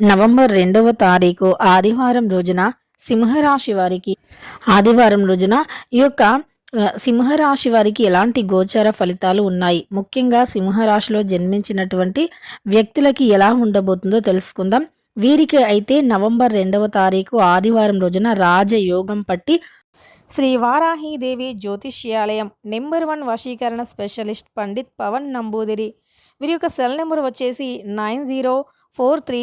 November రెండవ తారీఖు ఆదివారం రోజున సింహరాశి వారికి ఆదివారం రోజున ఈ యొక్క సింహరాశి వారికి ఎలాంటి గోచర ఫలితాలు ఉన్నాయి? ముఖ్యంగా సింహరాశిలో జన్మించినటువంటి వ్యక్తులకి ఎలా ఉండబోతుందో తెలుసుకుందాం. వీరికి అయితే నవంబర్ రెండవ తారీఖు ఆదివారం రోజున రాజయోగం పట్టి శ్రీ వారాహీదేవి జ్యోతిష్యాలయం నెంబర్ వన్ వశీకరణ స్పెషలిస్ట్ పండిత్ పవన్ నంబూదిరి. వీరి యొక్క సెల్ నెంబర్ వచ్చేసి nine zero four three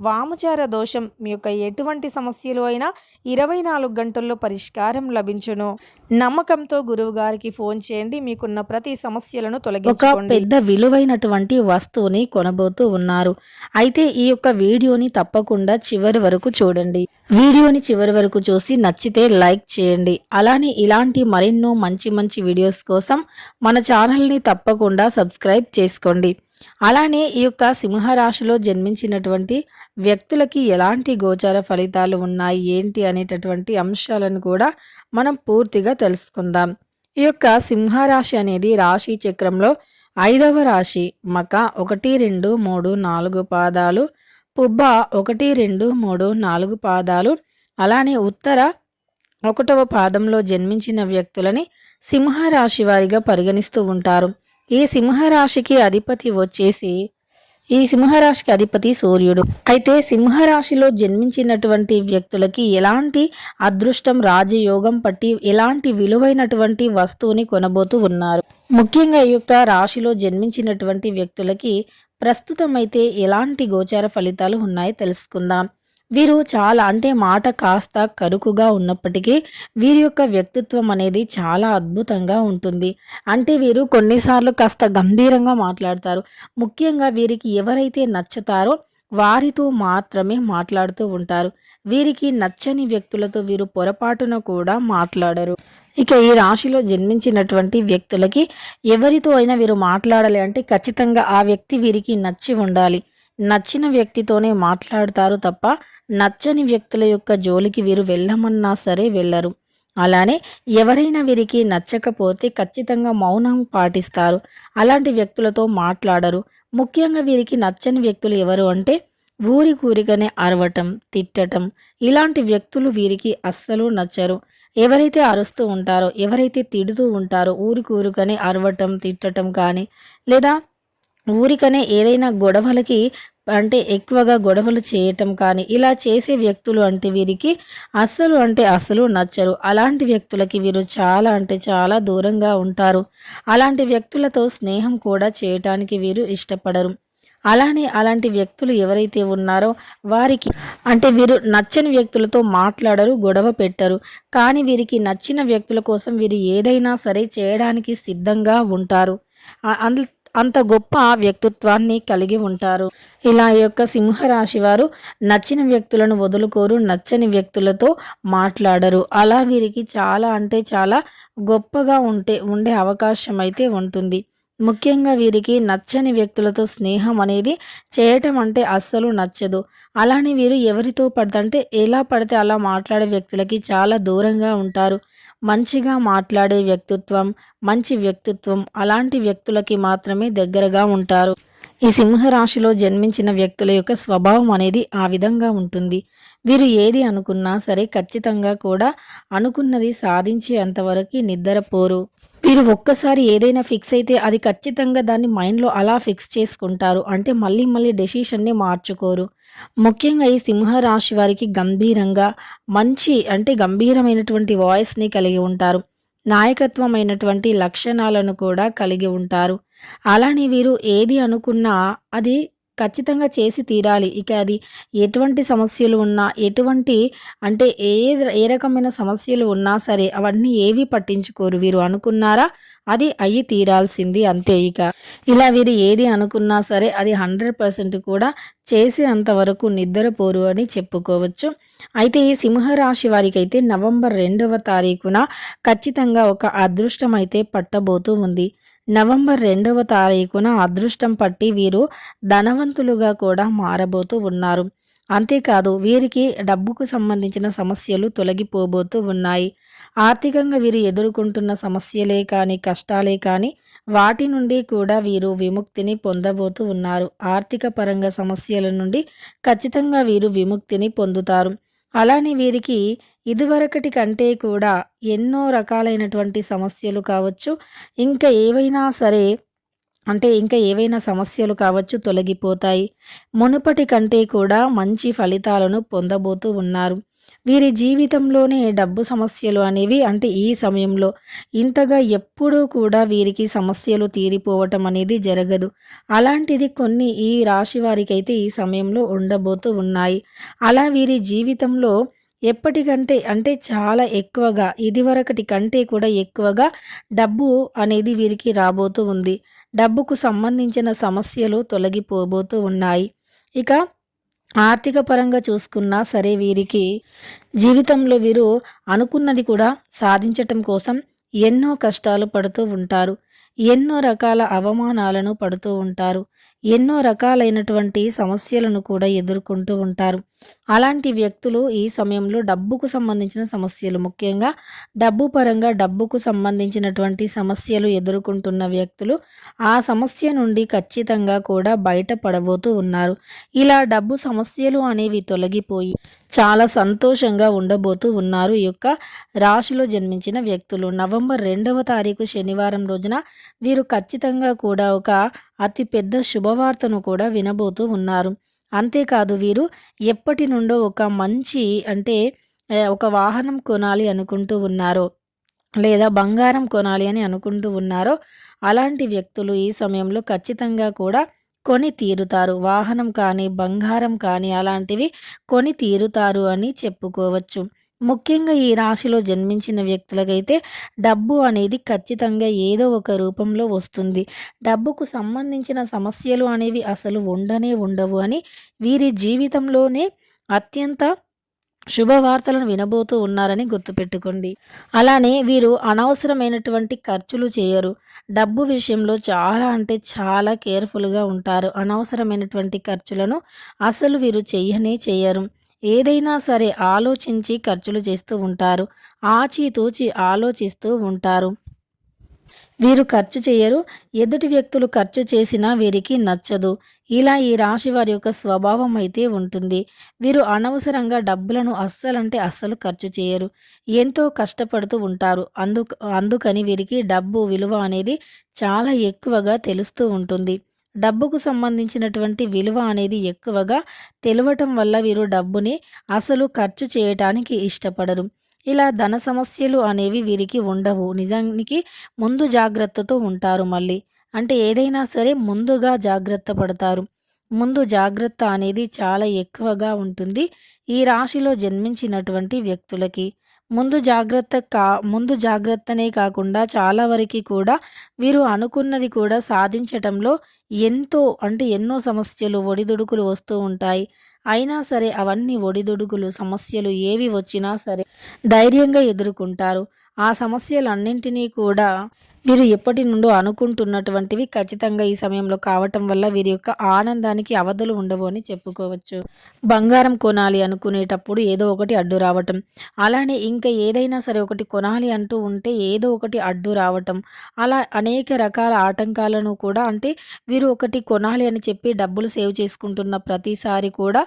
వామచార దోషం మీ యొక్క ఎటువంటి సమస్యలు అయినా ఇరవై నాలుగు గంటల్లో పరిష్కారం లభించును. నమ్మకంతో గురువు గారికి ఫోన్ చేయండి. మీకున్న ప్రతి సమస్యలను ఒక తొలగించుకోండి. పెద్ద విలువైనటువంటి వస్తువుని కొనబోతూ ఉన్నారు. అయితే ఈ యొక్క వీడియోని తప్పకుండా చివరి వరకు చూడండి. వీడియోని చివరి వరకు చూసి నచ్చితే లైక్ చేయండి. అలానే ఇలాంటి మరెన్నో మంచి మంచి వీడియోస్ కోసం మన ఛానల్ని తప్పకుండా సబ్స్క్రైబ్ చేసుకోండి. అలానే ఈ యొక్క సింహరాశిలో జన్మించినటువంటి వ్యక్తులకి ఎలాంటి గోచార ఫలితాలు ఉన్నాయి ఏంటి అనేటటువంటి అంశాలను కూడా మనం పూర్తిగా తెలుసుకుందాం. ఈ యొక్క సింహరాశి అనేది రాశి చక్రంలో ఐదవ రాశి. మక ఒకటి రెండు మూడు నాలుగు పాదాలు పుబ్బ ఒకటి రెండు మూడు నాలుగు పాదాలు అలానే ఉత్తర ఒకటవ పాదంలో జన్మించిన వ్యక్తులని సింహరాశి వారిగా పరిగణిస్తూ ఉంటారు. ఈ సింహరాశికి అధిపతి వచ్చేసి ఈ సింహరాశికి అధిపతి సూర్యుడు. అయితే సింహరాశిలో జన్మించినటువంటి వ్యక్తులకి ఎలాంటి అదృష్టం రాజయోగం పట్టి ఎలాంటి విలువైనటువంటి వస్తువుని కొనబోతూ ఉన్నారు? ముఖ్యంగా ఈ యొక్క రాశిలో జన్మించినటువంటి వ్యక్తులకి ప్రస్తుతం అయితే ఎలాంటి గోచార ఫలితాలు ఉన్నాయో తెలుసుకుందాం. వీరు చాలా అంటే మాట కాస్త కరుకుగా ఉన్నప్పటికీ వీరి యొక్క వ్యక్తిత్వం అనేది చాలా అద్భుతంగా ఉంటుంది. అంటే వీరు కొన్నిసార్లు కాస్త గంభీరంగా మాట్లాడతారు. ముఖ్యంగా వీరికి ఎవరైతే నచ్చుతారో వారితో మాత్రమే మాట్లాడుతూ ఉంటారు. వీరికి నచ్చని వ్యక్తులతో వీరు పొరపాటున కూడా మాట్లాడరు. ఇక ఈ రాశిలో జన్మించినటువంటి వ్యక్తులకి ఎవరితో అయినా వీరు మాట్లాడాలి అంటే ఖచ్చితంగా ఆ వ్యక్తి వీరికి నచ్చి ఉండాలి. నచ్చిన వ్యక్తితోనే మాట్లాడతారు తప్ప నచ్చని వ్యక్తుల యొక్క జోలికి వీరు వెళ్ళమన్నా సరే వెళ్ళరు. అలానే ఎవరైనా వీరికి నచ్చకపోతే ఖచ్చితంగా మౌనం పాటిస్తారు. అలాంటి వ్యక్తులతో మాట్లాడరు. ముఖ్యంగా వీరికి నచ్చని వ్యక్తులు ఎవరు అంటే ఊరి కూరికనే అరవటం తిట్టటం ఇలాంటి వ్యక్తులు వీరికి అస్సలు నచ్చరు. ఎవరైతే అరుస్తూ ఉంటారో ఎవరైతే తిడుతూ ఉంటారో ఊరి కూరికనే అరవటం తిట్టటం కానీ లేదా ఊరికనే ఏదైనా గొడవలకి అంటే ఎక్కువగా గొడవలు చేయటం కానీ ఇలా చేసే వ్యక్తులు అంటే వీరికి అస్సలు అంటే అస్సలు నచ్చరు. అలాంటి వ్యక్తులకి వీరు చాలా అంటే చాలా దూరంగా ఉంటారు. అలాంటి వ్యక్తులతో స్నేహం కూడా చేయటానికి వీరు ఇష్టపడరు. అలానే అలాంటి వ్యక్తులు ఎవరైతే ఉన్నారో వారికి అంటే వీరు నచ్చని వ్యక్తులతో మాట్లాడరు గొడవ పెట్టరు. కానీ వీరికి నచ్చిన వ్యక్తుల కోసం వీరు ఏదైనా సరే చేయడానికి సిద్ధంగా ఉంటారు. అందు అంత గొప్ప వ్యక్తిత్వాన్ని కలిగి ఉంటారు. ఇలా యొక్క సింహరాశి వారు నచ్చిన వ్యక్తులను వదులుకోరు నచ్చని వ్యక్తులతో మాట్లాడరు. అలా వీరికి చాలా అంటే చాలా గొప్పగా ఉంటే ఉండే అవకాశం అయితే ఉంటుంది. ముఖ్యంగా వీరికి నచ్చని వ్యక్తులతో స్నేహం అనేది చేయటం అంటే అస్సలు నచ్చదు. అలానే వీరు ఎవరితో పడితే ఎలా పడితే అలా మాట్లాడే వ్యక్తులకి చాలా దూరంగా ఉంటారు. మంచిగా మాట్లాడే వ్యక్తిత్వం మంచి వ్యక్తిత్వం అలాంటి వ్యక్తులకి మాత్రమే దగ్గరగా ఉంటారు. ఈ సింహరాశిలో జన్మించిన వ్యక్తుల యొక్క స్వభావం అనేది ఆ విధంగా ఉంటుంది. వీరు ఏది అనుకున్నా సరే ఖచ్చితంగా కూడా అనుకున్నది సాధించేంతవరకు నిద్రపోరు. వీరు ఒక్కసారి ఏదైనా ఫిక్స్ అయితే అది ఖచ్చితంగా దాన్ని మైండ్లో అలా ఫిక్స్ చేసుకుంటారు. అంటే మళ్ళీ మళ్ళీ డెసిషన్ని మార్చుకోరు. ముఖ్యంగా ఈ సింహరాశి వారికి గంభీరంగా మంచి అంటే గంభీరమైనటువంటి వాయిస్ని కలిగి ఉంటారు. నాయకత్వమైనటువంటి లక్షణాలను కూడా కలిగి ఉంటారు. అలానే వీరు ఏది అనుకున్నా అది ఖచ్చితంగా చేసి తీరాలి. ఇక అది ఎటువంటి సమస్యలు ఉన్నా ఎటువంటి అంటే ఏ ఏ రకమైన సమస్యలు ఉన్నా సరే అవన్నీ ఏవి పట్టించుకోరు. వీరు అనుకున్నారా? అది అయ్యి తీరాల్సింది అంతే ఇక. ఇలా వీరు ఏది అనుకున్నా సరే అది హండ్రెడ్ పర్సెంట్ కూడా చేసే అంతవరకు నిద్రపోరు అని చెప్పుకోవచ్చు. అయితే ఈ సింహరాశి వారికి అయితే నవంబర్ రెండవ తారీఖున ఖచ్చితంగా ఒక అదృష్టం అయితే పట్టబోతూ ఉంది. నవంబర్ రెండవ తారీఖున అదృష్టం పట్టి వీరు ధనవంతులుగా కూడా మారబోతూ ఉన్నారు. అంతేకాదు వీరికి డబ్బుకు సంబంధించిన సమస్యలు తొలగిపోబోతూ ఉన్నాయి. ఆర్థికంగా వీరు ఎదుర్కొంటున్న సమస్యలే కానీ కష్టాలే కానీ వాటి నుండి కూడా వీరు విముక్తిని పొందబోతూ ఉన్నారు. ఆర్థిక పరంగా సమస్యల నుండి ఖచ్చితంగా వీరు విముక్తిని పొందుతారు. అలానే వీరికి ఇదివరకటి కంటే కూడా ఎన్నో రకాలైనటువంటి సమస్యలు కావచ్చు ఇంకా ఏవైనా సరే అంటే ఇంకా ఏవైనా సమస్యలు కావచ్చు తొలగిపోతాయి. మునుపటి కంటే కూడా మంచి ఫలితాలను పొందబోతూ ఉన్నారు. వీరి జీవితంలోనే డబ్బు సమస్యలు అనేవి అంటే ఈ సమయంలో ఇంతగా ఎప్పుడూ కూడా వీరికి సమస్యలు తీరిపోవటం అనేది జరగదు. అలాంటిది కొన్ని ఈ రాశి వారికి అయితే ఈ సమయంలో ఉండబోతూ ఉన్నాయి. అలా వీరి జీవితంలో ఎప్పటికంటే అంటే చాలా ఎక్కువగా ఇదివరకటి కంటే కూడా ఎక్కువగా డబ్బు అనేది వీరికి రాబోతూ ఉంది. డబ్బుకు సంబంధించిన సమస్యలు తొలగిపోబోతూ ఉన్నాయి. ఇక ఆర్థిక పరంగా చూసుకున్నా సరే వీరికి జీవితంలో వీరు అనుకున్నది కూడా సాధించటం కోసం ఎన్నో కష్టాలు పడుతూ ఉంటారు. ఎన్నో రకాల అవమానాలను పడుతూ ఉంటారు. ఎన్నో రకాలైనటువంటి సమస్యలను కూడా ఎదుర్కొంటూ ఉంటారు. అలాంటి వ్యక్తులు ఈ సమయంలో డబ్బుకు సంబంధించిన సమస్యలు ముఖ్యంగా డబ్బు పరంగా డబ్బుకు సంబంధించినటువంటి సమస్యలు ఎదుర్కొంటున్న వ్యక్తులు ఆ సమస్య నుండి ఖచ్చితంగా కూడా బయటపడబోతూ ఉన్నారు. ఇలా డబ్బు సమస్యలు అనేవి తొలగిపోయి చాలా సంతోషంగా ఉండబోతూ ఉన్నారు. ఈ యొక్క రాశిలో జన్మించిన వ్యక్తులు నవంబర్ రెండవ తారీఖు శనివారం రోజున వీరు ఖచ్చితంగా కూడా ఒక అతి పెద్ద శుభవార్తను కూడా వినబోతూ ఉన్నారు. అంతేకాదు వీరు ఎప్పటి నుండో ఒక మంచి అంటే ఒక వాహనం కొనాలి అనుకుంటూ ఉన్నారో లేదా బంగారం కొనాలి అని అనుకుంటూ ఉన్నారో అలాంటి వ్యక్తులు ఈ సమయంలో ఖచ్చితంగా కూడా కొని తీరుతారు. వాహనం కానీ బంగారం కానీ అలాంటివి కొని తీరుతారు అని చెప్పుకోవచ్చు. ముఖ్యంగా ఈ రాశిలో జన్మించిన వ్యక్తులకైతే డబ్బు అనేది ఖచ్చితంగా ఏదో ఒక రూపంలో వస్తుంది. డబ్బుకు సంబంధించిన సమస్యలు అనేవి అసలు ఉండనే ఉండవు అని వీరి జీవితంలోనే అత్యంత శుభవార్తలను వినబోతూ ఉన్నారని గుర్తుపెట్టుకోండి. అలానే వీరు అనవసరమైనటువంటి ఖర్చులు చేయరు. డబ్బు విషయంలో చాలా అంటే చాలా కేర్ఫుల్గా ఉంటారు. అనవసరమైనటువంటి ఖర్చులను అసలు వీరు చెయ్యనే చేయరు. ఏదైనా సరే ఆలోచించి ఖర్చులు చేస్తూ ఉంటారు. ఆచితూచి ఆలోచిస్తూ ఉంటారు. వీరు ఖర్చు చేయరు. ఎదుటి వ్యక్తులు ఖర్చు చేసినా వీరికి నచ్చదు. ఇలా ఈ రాశి వారి యొక్క స్వభావం అయితే ఉంటుంది. వీరు అనవసరంగా డబ్బులను అస్సలంటే అస్సలు ఖర్చు చేయరు. ఎంతో కష్టపడుతూ ఉంటారు. అందు అందుకని వీరికి డబ్బు విలువ అనేది చాలా ఎక్కువగా తెలుస్తూ ఉంటుంది. డబ్బుకు సంబంధించినటువంటి విలువ అనేది ఎక్కువగా తెలియటం వల్ల వీరు డబ్బుని అసలు ఖర్చు చేయటానికి ఇష్టపడరు. ఇలా ధన సమస్యలు అనేవి వీరికి ఉండవు. నిజానికి ముందు జాగ్రత్తతో ఉంటారు మళ్ళీ. అంటే ఏదైనా సరే ముందుగా జాగ్రత్త పడతారు. ముందు జాగ్రత్త అనేది చాలా ఎక్కువగా ఉంటుంది ఈ రాశిలో జన్మించినటువంటి వ్యక్తులకి. ముందు జాగ్రత్త కా ముందు జాగ్రత్తనే కాకుండా చాలా వరకు కూడా వీరు అనుకున్నది కూడా సాధించటంలో ఎంతో అంటే ఎన్నో సమస్యలు ఒడిదుడుకులు వస్తూ ఉంటాయి. అయినా సరే అవన్నీ ఒడిదుడుకులు సమస్యలు ఏవి వచ్చినా సరే ధైర్యంగా ఎదుర్కొంటారు. ఆ సమస్యలన్నింటినీ కూడా వీరు ఎప్పటి నుండో అనుకుంటున్నటువంటివి ఖచ్చితంగా ఈ సమయంలో కావటం వల్ల వీరి యొక్క ఆనందానికి అవధులు ఉండవు అని చెప్పుకోవచ్చు. బంగారం కొనాలి అనుకునేటప్పుడు ఏదో ఒకటి అడ్డు రావటం. అలానే ఇంకా ఏదైనా సరే ఒకటి కొనాలి అంటూ ఉంటే ఏదో ఒకటి అడ్డు రావటం. అలా అనేక రకాల ఆటంకాలను కూడా అంటే వీరు ఒకటి కొనాలి అని చెప్పి డబ్బులు సేవ్ చేసుకుంటున్న ప్రతిసారి కూడా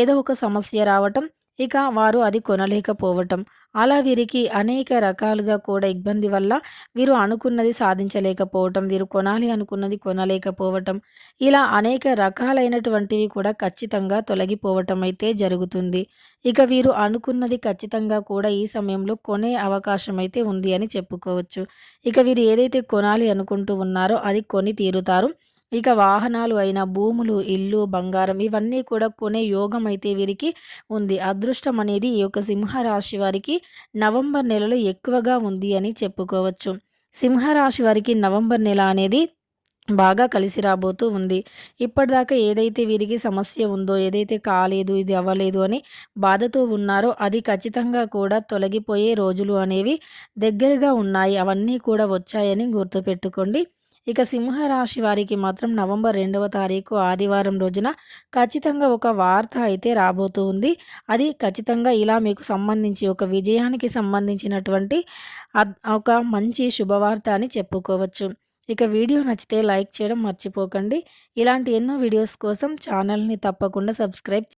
ఏదో ఒక సమస్య రావటం. ఇక వారు అది కొనలేకపోవటం. అలా వీరికి అనేక రకాలుగా కూడా ఇబ్బంది వల్ల వీరు అనుకున్నది సాధించలేకపోవటం వీరు కొనాలి అనుకున్నది కొనలేకపోవటం. ఇలా అనేక రకాలైనటువంటివి కూడా ఖచ్చితంగా తొలగిపోవటం అయితే జరుగుతుంది. ఇక వీరు అనుకున్నది ఖచ్చితంగా కూడా ఈ సమయంలో కొనే అవకాశం అయితే ఉంది అని చెప్పుకోవచ్చు. ఇక వీరు ఏదైతే కొనాలి అనుకుంటూ ఉన్నారో అది కొని తీరుతారు. ఇక వాహనాలు అయిన భూములు ఇల్లు బంగారం ఇవన్నీ కూడా కొనే యోగం అయితే వీరికి ఉంది. అదృష్టం అనేది ఈ యొక్క సింహరాశి వారికి నవంబర్ నెలలో ఎక్కువగా ఉంది అని చెప్పుకోవచ్చు. సింహరాశి వారికి నవంబర్ నెల అనేది బాగా కలిసి రాబోతూ ఉంది. ఇప్పటిదాకా ఏదైతే వీరికి సమస్య ఉందో ఏదైతే కాలేదు ఇది అవ్వలేదు అని బాధతో ఉన్నారో అది ఖచ్చితంగా కూడా తొలగిపోయే రోజులు అనేవి దగ్గరగా ఉన్నాయి. అవన్నీ కూడా వచ్చాయని గుర్తుపెట్టుకోండి. ఇక సింహరాశి వారికి మాత్రం నవంబర్ రెండవ తారీఖు ఆదివారం రోజున ఖచ్చితంగా ఒక వార్త అయితే రాబోతూ ఉంది. అది ఖచ్చితంగా ఇలా మీకు సంబంధించి ఒక విజయానికి సంబంధించినటువంటి ఒక మంచి శుభవార్త అని చెప్పుకోవచ్చు. ఇక వీడియో నచ్చితే లైక్ చేయడం మర్చిపోకండి. ఇలాంటి ఎన్నో వీడియోస్ కోసం ఛానల్ని తప్పకుండా సబ్స్క్రైబ్